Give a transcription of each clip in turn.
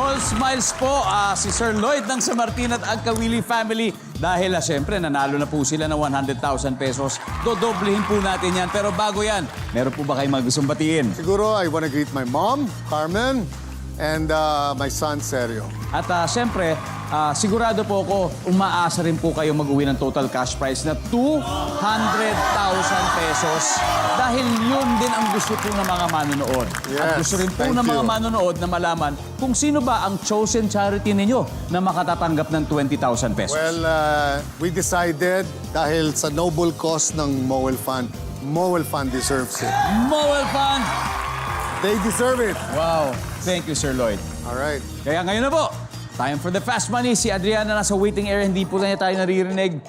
All smiles po ah, si Sir Lloyd ng Samartin at Agkawili family dahil ah, syempre nanalo na po sila ng 100,000 pesos. Dodoblehin po natin yan. Pero bago yan, meron po ba kayong mga gustong batiin? Siguro, I want to greet my mom, Carmen, and uh, my son, Sergio. At ah, syempre, ah, sigurado po ako, umaasa rin po kayo mag-uwi ng total cash prize na 200,000 pesos. Dahil yun din ang gusto po ng mga manonood. At Yes, gusto rin po ng mga you. manonood na malaman kung sino ba ang chosen charity ninyo na makatatanggap ng 20,000 pesos. Well, uh, we decided dahil sa noble cause ng Mowel Fund, Mowel Fund deserves it. Mowel Fund! They deserve it. Wow! Thank you, Sir Lloyd. All right. Kaya ngayon na po, time for the fast money. Si Adriana nasa waiting area, hindi po na niya tayo naririnig.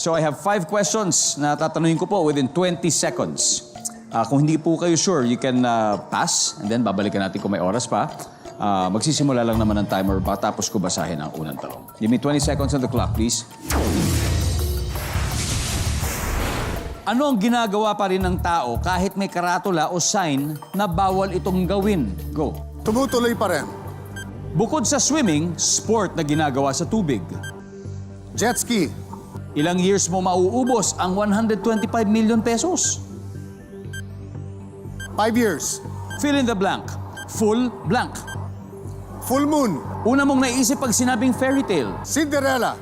So I have five questions na tatanungin ko po within 20 seconds. Ah, kung hindi po kayo sure, you can ah, pass and then babalikan natin kung may oras pa. Ah, magsisimula lang naman ang timer matapos ko basahin ang unang tanong. Give me 20 seconds on the clock, please. Ano ang ginagawa pa rin ng tao kahit may karatula o sign na bawal itong gawin? Go. Tumutuloy pa rin. Bukod sa swimming, sport na ginagawa sa tubig. Jet ski. Ilang years mo mauubos ang 125 million pesos? Five years. Fill in the blank. Full blank. Full moon. Una mong naisip pag sinabing fairy tale. Cinderella.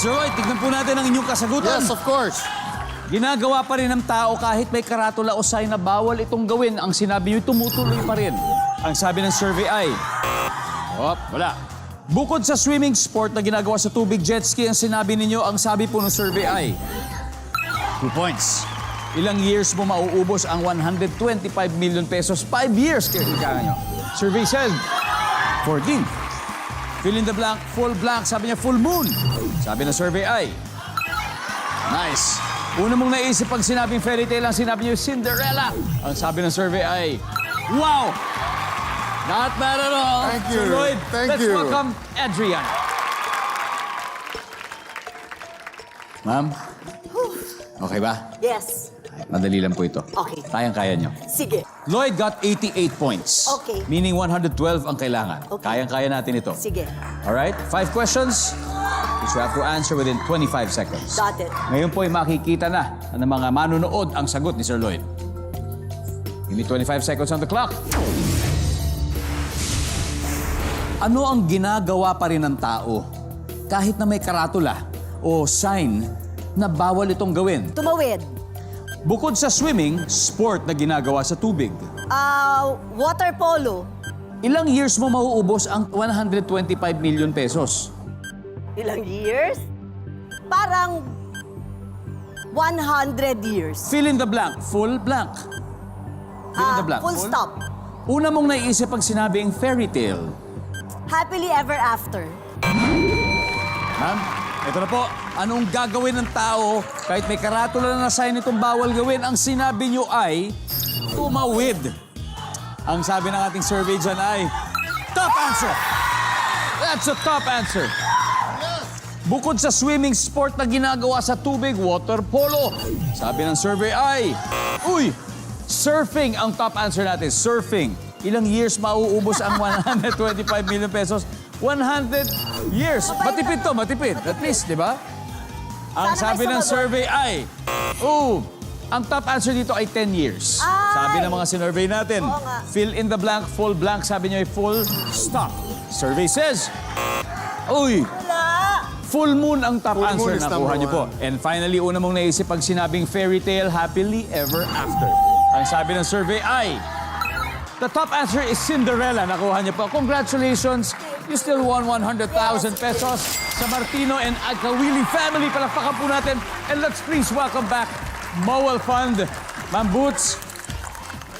Sir Roy, tignan po natin ang inyong kasagutan. Yes, of course. Ginagawa pa rin ng tao kahit may karatula o sign na bawal itong gawin. Ang sinabi niyo, tumutuloy pa rin. Ang sabi ng survey ay... Op, wala. Bukod sa swimming sport na ginagawa sa tubig jet ski, ang sinabi ninyo, ang sabi po ng survey ay... Two points. Ilang years mo mauubos ang 125 million pesos? Five years, kaya nyo. Survey said, 14. Fill in the blank, full blank. Sabi niya, full moon. Sabi ng survey ay... Nice. Una mong naisip pag sinabing fairy tale, ang sinabi niyo Cinderella. Ang sabi ng survey ay, Wow! Not bad at all. Thank Sir you. Lloyd, Thank let's you. welcome Adrian. Ma'am, okay ba? Yes. Madali lang po ito. Okay. Kayang-kaya niyo. Sige. Lloyd got 88 points. Okay. Meaning 112 ang kailangan. Okay. Kayang-kaya natin ito. Sige. Alright? Five questions. You have to answer within 25 seconds. Got it. Ngayon po ay makikita na ng mga manunood ang sagot ni Sir Lloyd. Give me 25 seconds on the clock. Ano ang ginagawa pa rin ng tao kahit na may karatula o sign na bawal itong gawin? Tumawid. Bukod sa swimming, sport na ginagawa sa tubig. Ah, water polo. Ilang years mo mauubos ang 125 million pesos? Ilang years? Parang 100 years. Fill in the blank. Full blank. Fill in Ah, the blank. full stop. Una mong naisip pag sinabing fairy tale. Happily ever after. Ma'am, ito na po. Anong gagawin ng tao kahit may karatula na sign itong bawal gawin? Ang sinabi nyo ay tumawid. Ang sabi ng ating survey dyan ay top answer. That's a top answer. Bukod sa swimming sport na ginagawa sa tubig, water polo. Sabi ng survey ay, uy, surfing ang top answer natin. Surfing. Ilang years mauubos ang 125 million pesos? 100 years. Matipid to, matipid. At least, di ba? Ang Sana sabi may ng sumagot. survey ay, oh, ang top answer dito ay 10 years. Ay! Sabi ng mga sinurvey natin. Oo nga. Fill in the blank, full blank. Sabi niyo ay full stop. Survey says, uy. Full moon ang top Full answer na kuha niyo po. And finally, una mong naisip pag sinabing fairy tale, happily ever after. Ang sabi ng survey ay, the top answer is Cinderella. Nakuha niyo po. Congratulations! You still won 100,000 pesos sa Martino and Agkawili family. Palakpakan po natin. And let's please welcome back Mowel Fund. Ma'am Boots,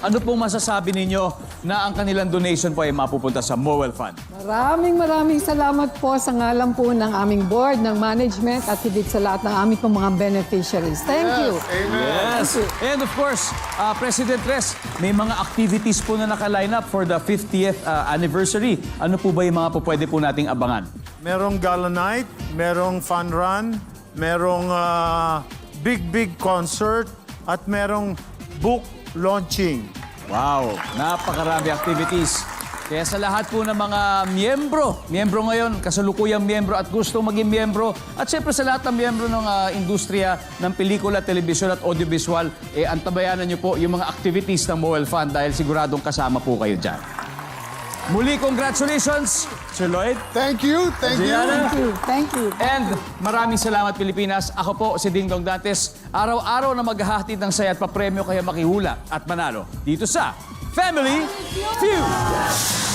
ano pong masasabi ninyo na ang kanilang donation po ay mapupunta sa Mowel Fund? Maraming maraming salamat po sa ngalan po ng aming board, ng management at higit sa lahat ng aming pong mga beneficiaries. Thank you. Amen. Yes. And of course, uh, President Res, may mga activities po na naka-line up for the 50th uh, anniversary. Ano po ba yung mga po pwede po nating abangan? Merong gala night, merong fun run, merong ah, big big concert, at merong book launching. Wow, napakarami activities. Kaya sa lahat po ng mga miyembro, miyembro ngayon, kasalukuyang miyembro at gustong maging miyembro, at syempre sa lahat ng miyembro ng ah, industriya ng pelikula, telebisyon at audiovisual, eh, antabayanan niyo po yung mga activities ng Mobile Fund dahil siguradong kasama po kayo dyan. Muli, congratulations, Sir Lloyd. Thank you, thank you. Adriana. Thank you. Thank you. And maraming salamat Pilipinas. Ako po si Ding Dong Dantes. Araw-araw na maghahatid ng saya at papremyo kaya makihula at manalo dito sa Family Feud.